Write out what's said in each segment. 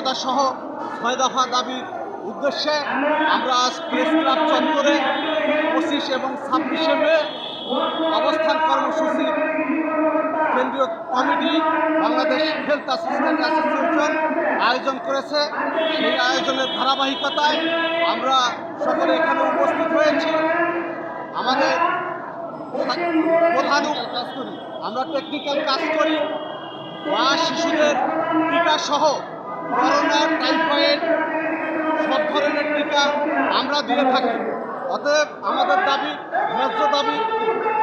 মর্যাদা সহ ছয় দফা দাবির উদ্দেশ্যে আমরা আজ প্রেস ক্লাব চত্বরে পঁচিশ এবং ছাব্বিশে মে অবস্থান কর্মসূচি কেন্দ্রীয় committee Bangladesh health assistant association আয়োজন করেছে। সেই আয়োজনের ধারাবাহিকতায় আমরা সকলে এখানে উপস্থিত হয়েছি। আমাদের প্রধান কাজ করি আমরা টেকনিক্যাল কাজ করি। মা শিশুদের টিকা সহ করোনা, টাইফয়েড, সব ধরনের টিকা আমরা দিয়ে থাকি। অতএব আমাদের দাবি, ন্যায্য দাবি,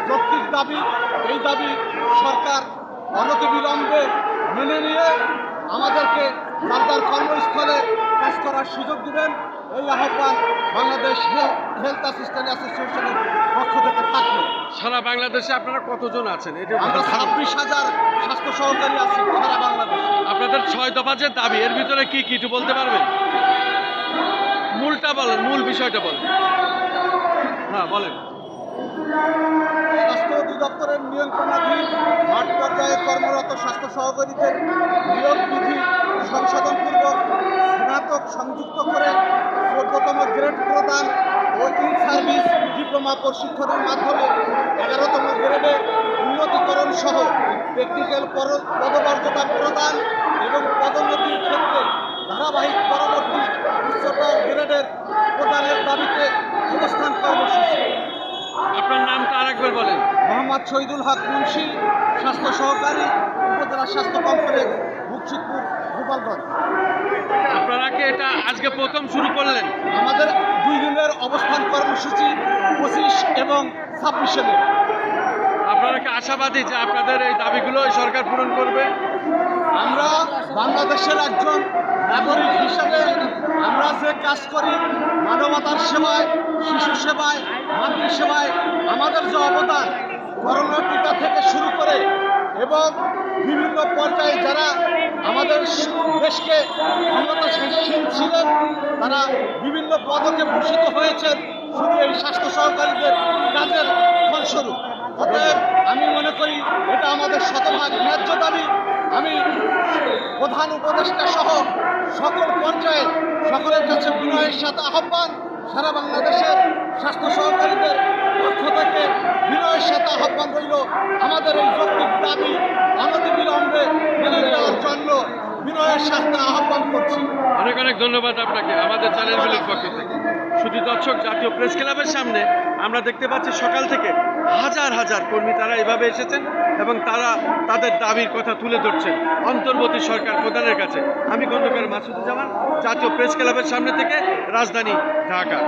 যৌক্তিক দাবি, এই দাবি সরকার অনতিবিলম্বে মেনে নিয়ে আমাদেরকে যার কর্মস্থলে কাজ করার সুযোগ দিবেন। এই আহ্বান বাংলাদেশ হেলথ অ্যাসিস্ট্যান্ট অ্যাসোসিয়েশনের পক্ষ থেকে থাকবে সারা বাংলাদেশে আপনারা কতজন আছেন? এটা আমরা ছাব্বিশ হাজার স্বাস্থ্য সহকারী আছি সারা বাংলাদেশ। আপনাদের ছয় দফা যে দাবি এর ভিতরে কি কি একটু বলতে পারবেন? মূলটা বলেন মূল বিষয়টা বলেন। হ্যাঁ বলেন। স্বাস্থ্য অধিদপ্তরের নিয়ন্ত্রণাধীন মাঠ পর্যায়ে কর্মরত স্বাস্থ্য সহকারীদের নিয়োগ বিধি সংশোধনপূর্বক স্নাতক সংযুক্ত করে চোদ্দতম গ্রেড প্রদান ও ইন সার্ভিস ডিপ্লোমা প্রশিক্ষণের মাধ্যমে এগারোতম গ্রেডে উন্নতিকরণ সহ টেকনিক্যাল পদমর্যাদা প্রদান এবং পদোন্নতির ক্ষেত্রে ধারাবাহিক পরবর্তী উচ্চতর গ্রেডের প্রদানের দাবিতে অবস্থান কর্মসূচি। আপনার নামটা আরেকবার বলেন। মোহাম্মদ শহীদুল হক মুন্সি স্বাস্থ্য সহকারী উপজেলা স্বাস্থ্য কমপ্লেক্স মুকসিদপুর গোপালগঞ্জ আপনারা কি এটা আজকে প্রথম শুরু করলেন? আমাদের দুই দিনের অবস্থান কর্মসূচি পঁচিশ এবং ছাব্বিশে মে। আপনারা কি আশাবাদী যে আপনাদের এই দাবিগুলো এই সরকার পূরণ করবে? আমরা বাংলাদেশের একজন নাগরিক হিসেবে আমরা যে কাজ করি মানবতার সেবায় শিশু সেবায় মাতৃ সেবায় আমাদের যে অবদান করোনা টিকা থেকে শুরু করে এবং বিভিন্ন পর্যায়ে যারা আমাদের দেশকে ক্ষমতাসীন ছিলেন। তারা বিভিন্ন পদকে ভূষিত হয়েছেন। শুধু এই স্বাস্থ্য সহকারীদের কাজের ফলস্বরূপ। অতএব আমি মনে করি এটা আমাদের শতভাগ ন্যায্য দাবি। আমি প্রধান উপদেষ্টা সহ সকল পর্যায়ে সকলের কাছে বিনয়ের সাথে আহ্বান, সারা বাংলাদেশের স্বাস্থ্য সহকারীদের পক্ষ থেকে বিনয়ের সাথে আহ্বান রইল আমাদের এই যৌক্তিক দাবি অনতিবিলম্বে মেনে নেওয়ার জন্য বিনয়ের সাথে আহ্বান করছি। অনেক অনেক ধন্যবাদ আপনাকে, আমাদের চ্যানেলগুলির পক্ষ থেকে। শুধু দর্শক, জাতীয় প্রেস ক্লাবের সামনে আমরা দেখতে পাচ্ছি সকাল থেকে হাজার হাজার কর্মী তারা এভাবে এসেছেন এবং তারা তাদের দাবির কথা তুলে ধরছেন অন্তর্বর্তী সরকার প্রধানের কাছে। আমি খন্দকার মাসুদুজ্জামান, জাতীয় প্রেস ক্লাবের সামনে থেকে রাজধানী ঢাকা।